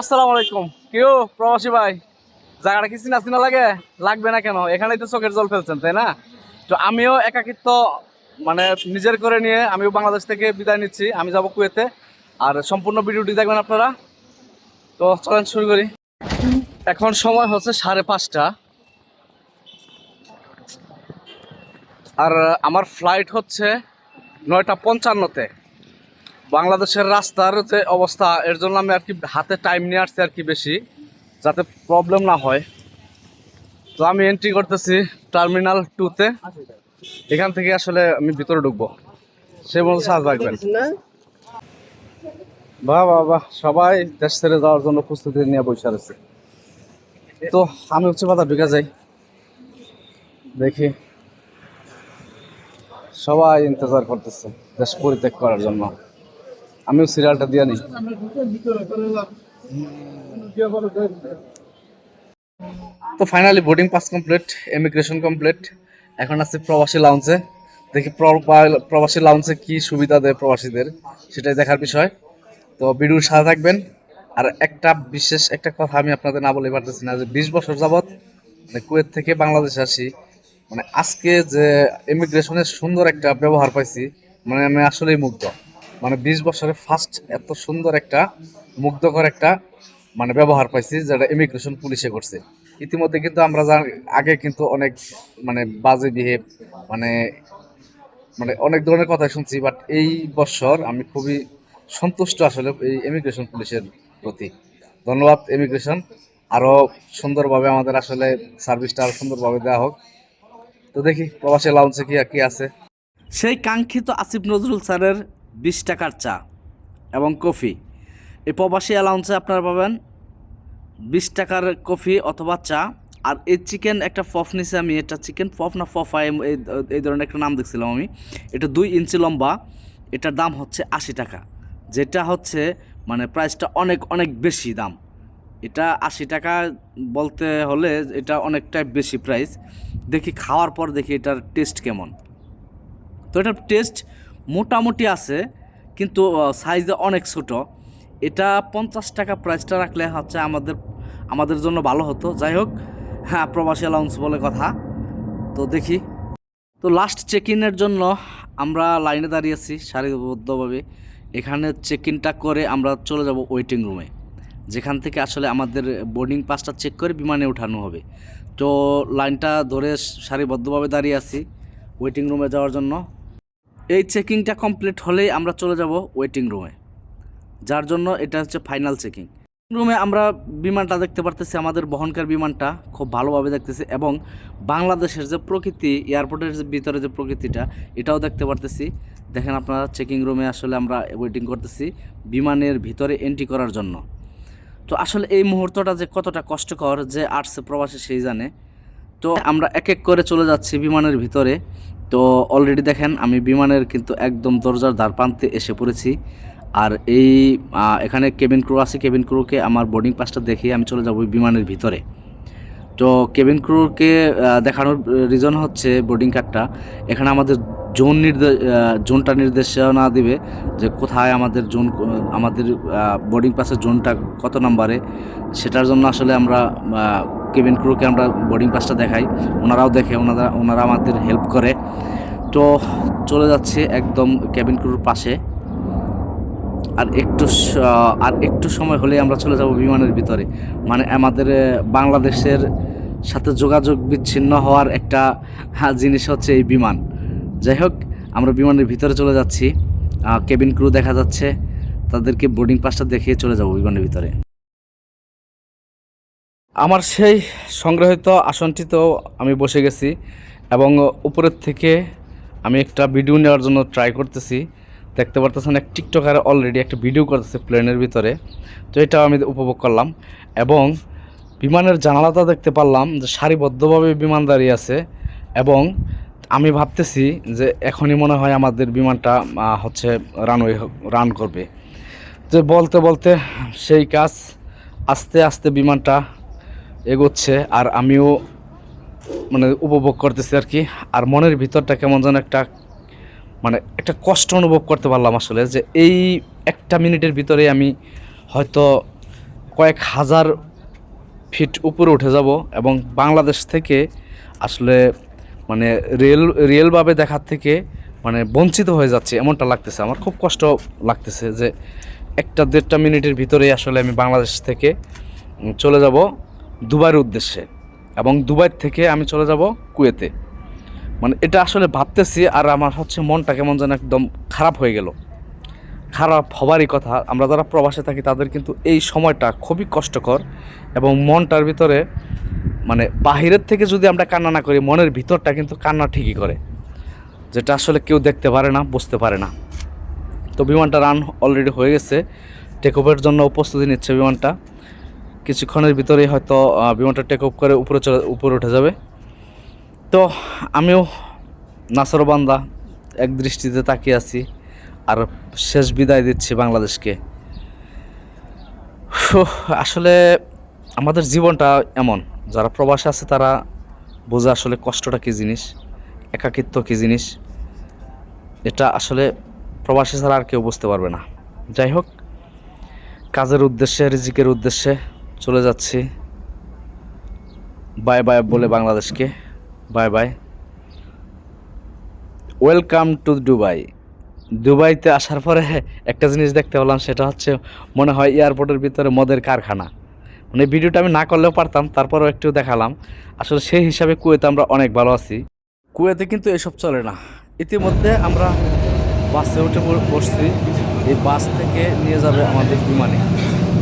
আসসালামু আলাইকুম। কেউ প্রবাসী ভাই? জায়গাটা কি চিনা চিনা লাগে? লাগবে না কেন? এখানেই তো চোখের জল ফেলছেন, তাই না? তো আমিও একাকিত্ব মানে নিজের করে নিয়ে আমিও বাংলাদেশ থেকে বিদায় নিচ্ছি। আমি যাব কুয়েতে। আর সম্পূর্ণ ভিডিওটি দেখবেন আপনারা। তো চলেন শুরু করি। এখন সময় হচ্ছে সাড়ে পাঁচটা। আর আমার ফ্লাইট হচ্ছে নয়টা পঞ্চান্নতে। বাংলাদেশের রাস্তার যে অবস্থা এর জন্য আমি আর কি হাতে টাইম নিয়ে আসছি আর কি বেশি যাতে প্রবলেম না হয়। তো আমি এন্ট্রি করতেছি টার্মিনাল টুতে এখান থেকে আসলে আমি ভিতরে ঢুকবো। সে মতো সাজ রাখবেন বাহ বাহ বাহ সবাই দেশ ছেড়ে যাওয়ার জন্য প্রস্তুতি নিয়ে বসে রয়েছে তো আমি হচ্ছে বাধা ঢুকে যাই। দেখি। সবাই ইন্তজার করতেছে দেশ পরিত্যাগ করার জন্য। আমিও সিরিয়ালটা দিয়ে নিই। তো finally boarding pass complete immigration complete এখন আছে প্রবাসী লাউঞ্জে দেখি প্রবা- প্রবাসী লাউঞ্জে কি সুবিধা দেয় প্রবাসীদের, সেটাই দেখার বিষয়। তো ভিডিওর সাথে থাকবেন। আর একটা বিশেষ একটা কথা আমি আপনাদের না বলে পারতেছি না, যে বিশ বছর যাবৎ মানে কুয়েত থেকে বাংলাদেশে আসি। মানে আজকে যে ইমিগ্রেশনের সুন্দর একটা ব্যবহার পাইছি মানে আমি আসলেই মুগ্ধ। মানে বিশ বছরে ফার্স্ট এত সুন্দর একটা, মুগ্ধকর একটা মানে ব্যবহার পাইছি যেটা ইমিগ্রেশন পুলিশে করছে। ইতিমধ্যে কিন্তু আমরা আগে কিন্তু অনেক মানে বাজে বিহেভ মানে মানে অনেক ধরনের কথা শুনছি বাট এই বছর আমি খুবই সন্তুষ্ট আসলে এই ইমিগ্রেশন পুলিশের প্রতি। ধন্যবাদ ইমিগ্রেশন আরও সুন্দরভাবে আমাদের আসলে সার্ভিসটা আরও সুন্দরভাবে দেওয়া হোক। তো দেখি, প্রবাসী লাউন্সে কি কি আছে? সেই কাঙ্ক্ষিত আসিফ নজরুল স্যারের বিশ টাকার চা এবং কফি। এই প্রবাসী অ্যালাউন্সে আপনারা পাবেন বিশ টাকার কফি অথবা চা। আর এই চিকেন একটা ফফ নিছে আমি, এটা চিকেন ফফ না এই এই ধরনের একটা নাম দেখছিলাম আমি। এটা দুই ইঞ্চি লম্বা, এটার দাম হচ্ছে আশি টাকা। যেটা হচ্ছে মানে প্রাইসটা অনেক অনেক বেশি দাম। এটা আশি টাকা বলতে হলে এটা অনেকটাই বেশি প্রাইস দেখি খাওয়ার পর দেখি এটার টেস্ট কেমন। তো এটার টেস্ট মোটামুটি আছে, কিন্তু সাইজে অনেক ছোট। এটা পঞ্চাশ টাকা প্রাইসটা রাখলে হচ্ছে আমাদের আমাদের জন্য ভালো হতো। যাই হোক হ্যাঁ প্রবাসী অ্যালাউন্স বলে কথা। তো দেখি। তো লাস্ট চেক ইনের জন্য আমরা লাইনে দাঁড়িয়েছি সারিবদ্ধভাবে। এখানে চেক ইনটা করে আমরা চলে যাব ওয়েটিং রুমে যেখান থেকে আসলে আমাদের বোর্ডিং পাসটা চেক করে বিমানে ওঠানো হবে। তো লাইনটা ধরে সারিবদ্ধভাবে দাঁড়িয়ে আছি ওয়েটিং রুমে যাওয়ার জন্য। এই চেকিংটা কমপ্লিট হলেই আমরা চলে যাব ওয়েটিং রুমে যার জন্য এটা হচ্ছে ফাইনাল চেকিং রুমে আমরা বিমানটা দেখতে পারতেছি, আমাদের বহনকার বিমানটা খুব ভালোভাবে দেখতেছি এবং বাংলাদেশের যে প্রকৃতি এয়ারপোর্টের যে ভিতরে যে প্রকৃতিটা, এটাও দেখতে পারতেছি। দেখেন আপনারা চেকিং রুমে আসলে আমরা ওয়েটিং করতেছি বিমানের ভিতরে এন্ট্রি করার জন্য। তো আসলে এই মুহূর্তটা যে কতটা কষ্টকর যে আর্টসে প্রবাসী সেই জানে। তো আমরা এক এক করে চলে যাচ্ছি বিমানের ভিতরে। তো অলরেডি দেখেন, আমি বিমানের কিন্তু একদম দরজার দ্বার প্রান্তে এসে পড়েছি। আর এই এখানে কেবিন ক্রু আছে কেবিন ক্রুকে আমার বোর্ডিং পাসটা দেখিয়ে আমি চলে যাব বিমানের ভিতরে। তো কেবিন ক্রুকে দেখানোর রিজন হচ্ছে বোর্ডিং কার্ডটা এখানে আমাদের জোন নির্দেশ জোনটা নির্দেশনা দিবে যে কোথায় আমাদের জোন, আমাদের বোর্ডিং পাসের জোনটা কত নাম্বারে সেটার জন্য আসলে আমরা কেবিন ক্রুকে আমরা বোর্ডিং পাসটা দেখাই। ওনারাও দেখে ওনারা ওনারা আমাদের হেল্প করে। তো চলে যাচ্ছে একদম কেবিন ক্রুর পাশে। আর একটু আর একটু সময় হলে আমরা চলে যাব বিমানের ভিতরে। মানে আমাদের বাংলাদেশের সাথে যোগাযোগ বিচ্ছিন্ন হওয়ার একটা হ্যাঁ, জিনিস হচ্ছে এই বিমান। যাই হোক আমরা বিমানের ভিতরে চলে যাচ্ছি। কেবিন ক্রু দেখা যাচ্ছে। তাদেরকে বোর্ডিং পাসটা দেখিয়ে চলে যাব বিমানের ভিতরে। আমার সেই সংগ্রহিত আসনটিতেও আমি বসে গেছি এবং উপরের থেকে আমি একটা ভিডিও নেওয়ার জন্য ট্রাই করতেছি। দেখতে পারতেছেন এক টিকটকার অলরেডি একটা ভিডিও করতেছে প্লেনের ভিতরে। তো এটাও আমি উপভোগ করলাম এবং বিমানের জানালাটা দেখতে পারলাম যে সারিবদ্ধভাবে বিমান দাঁড়িয়ে আছে এবং আমি ভাবতেছি যে এখনই মনে হয় আমাদের বিমানটা হচ্ছে রানওয়ে রান করবে। যে বলতে বলতে সেই কাজ আস্তে আস্তে বিমানটা এগোচ্ছে আর আমিও মানে উপভোগ করতেছি আর কি। আর মনের ভিতরটা কেমন যেন একটা মানে একটা কষ্ট অনুভব করতে পারলাম আসলে যে এই একটা মিনিটের ভিতরে আমি হয়তো কয়েক হাজার ফিট উপরে উঠে যাব এবং বাংলাদেশ থেকে আসলে মানে রিয়েল রিয়েলভাবে দেখার থেকে মানে বঞ্চিত হয়ে যাচ্ছে এমনটা লাগতেছে। আমার খুব কষ্ট লাগতেছে যে একটা দেড়টা মিনিটের ভিতরেই আসলে আমি বাংলাদেশ থেকে চলে যাব। দুবাইয়ের উদ্দেশ্যে এবং দুবাই থেকে আমি চলে যাব কুয়েতে। মানে এটা আসলে ভাবতেছি আর আমার হচ্ছে মনটা কেমন যেন একদম খারাপ হয়ে গেল। খারাপ হবারই কথা, আমরা যারা প্রবাসে থাকি তাদের কিন্তু এই সময়টা খুবই কষ্টকর এবং মনটার ভিতরে মানে বাহিরের থেকে যদি আমরা কান্না না করি, মনের ভিতরটা কিন্তু কান্না ঠিকই করে, যেটা আসলে কেউ দেখতে পারে না, বুঝতে পারে না। তো বিমানটা রান অলরেডি হয়ে গেছে। টেক জন্য প্রস্তুতি নিচ্ছে বিমানটা। কিছুক্ষণের ভিতরেই হয়তো বিমানটা টেক অফ করে উপরে চলে, উপরে উঠে যাবে। তো আমিও নাসরবান্দা এক দৃষ্টিতে তাকিয়ে আছি। আর শেষ বিদায় দিচ্ছি বাংলাদেশকে। আসলে আমাদের জীবনটা এমন। যারা প্রবাসে আছে তারা বোঝে আসলে কষ্টটা কী জিনিস, একাকিত্ব কী জিনিস। এটা আসলে প্রবাসী ছাড়া আর কেউ বুঝতে পারবে না। যাই হোক, কাজের উদ্দেশ্যে, রিজিকের উদ্দেশ্যে চলে যাচ্ছি। বাই বাই বলে বাংলাদেশকে। Bye bye welcome to Dubai দুবাইতে আসার পরে একটা জিনিস দেখতে পেলাম, সেটা হচ্ছে মনে হয় এয়ারপোর্টের ভিতরে মদের কারখানা। মানে ভিডিওটা আমি না করলেও পারতাম, তারপরেও একটু দেখালাম। আসলে সেই হিসাবে কুয়েতে আমরা অনেক ভালো আছি। কুয়েতে কিন্তু এসব চলে না। ইতিমধ্যে আমরা বাসে উঠে বসছি। এই বাস থেকে নিয়ে যাবে আমাদের বিমানে।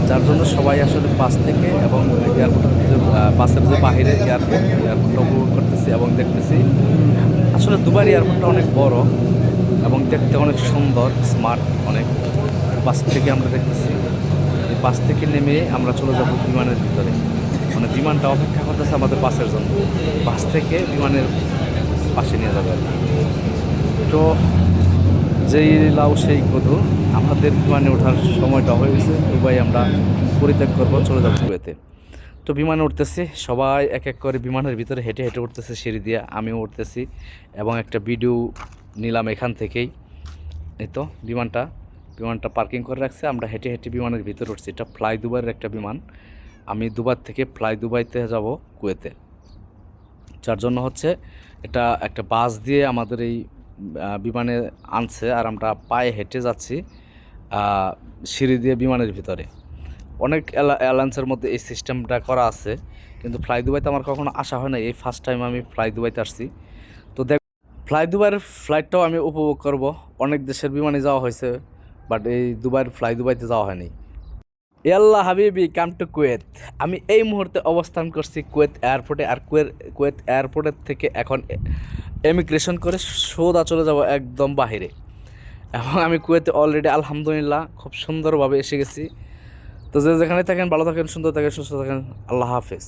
যার জন্য সবাই আসলে বাস থেকে এবং এয়ারপোর্টের বাসের যে বাহিরে এয়ারপোর্ট এয়ারপোর্টটা উপভোগ করতেছি এবং দেখতেছি। আসলে দুবাই এয়ারপোর্টটা অনেক বড় এবং দেখতে অনেক সুন্দর স্মার্ট অনেক। বাস থেকে আমরা দেখতেছি। বাস থেকে নেমে আমরা চলে যাব বিমানের ভিতরে। মানে বিমানটা অপেক্ষা করতেছে আমাদের বাসের জন্য। বাস থেকে বিমানের পাশে নিয়ে যাবে আর কি। তো যেই লাউ, সেই কদু আমাদের বিমানে ওঠার সময়টা হয়ে গেছে দুবাই আমরা পরিত্যাগ করব, চলে যাব কুয়েতে তো বিমানে উঠতেছি, সবাই এক এক করে বিমানের ভিতরে হেঁটে হেঁটে উঠতেছে, সিঁড়ি দিয়ে আমিও উঠতেছি এবং একটা ভিডিও নিলাম এখান থেকেই। এই তো, বিমানটা বিমানটা পার্কিং করে রাখছে, আমরা হেঁটে হেঁটে বিমানের ভিতরে উঠছি। এটা ফ্লাই দুবাইয়ের একটা বিমান। আমি দুবার থেকে ফ্লাই দুবাইতে যাব কুয়েতে। যার জন্য হচ্ছে, এটা একটা বাস দিয়ে আমাদের এই বিমানে আনছে আর আমরা পায়ে হেঁটে যাচ্ছি সিঁড়ি দিয়ে বিমানের ভিতরে। অনেক এয়ারলাইন্সের মধ্যে এই সিস্টেমটা করা আছে, কিন্তু ফ্লাই দুবাইতে আমার কখনো আসা হয় না এই ফার্স্ট টাইম আমি ফ্লাই দুবাইতে আসছি। তো দেখ, ফ্লাই দুবাইয়ের ফ্লাইটটাও আমি উপভোগ করব। অনেক দেশের বিমানে যাওয়া হয়েছে বাট এই দুবাইয়ের, ফ্লাই দুবাইতে যাওয়া হয়নি। ইয়াল্লা হাবিবি কাম টু কুয়েত আমি এই মুহূর্তে অবস্থান করছি কুয়েত এয়ারপোর্টে আর কুয়েত কুয়েত এয়ারপোর্টের থেকে এখন এমিগ্রেশন করে সোদা চলে যাব একদম বাহিরে। এবং আমি কুয়েতে অলরেডি আলহামদুলিল্লাহ, খুব সুন্দরভাবে এসে গেছি। তো যে যেখানে থাকেন, ভালো থাকেন, সুন্দর থাকেন, সুস্থ থাকেন, আল্লাহ হাফেজ।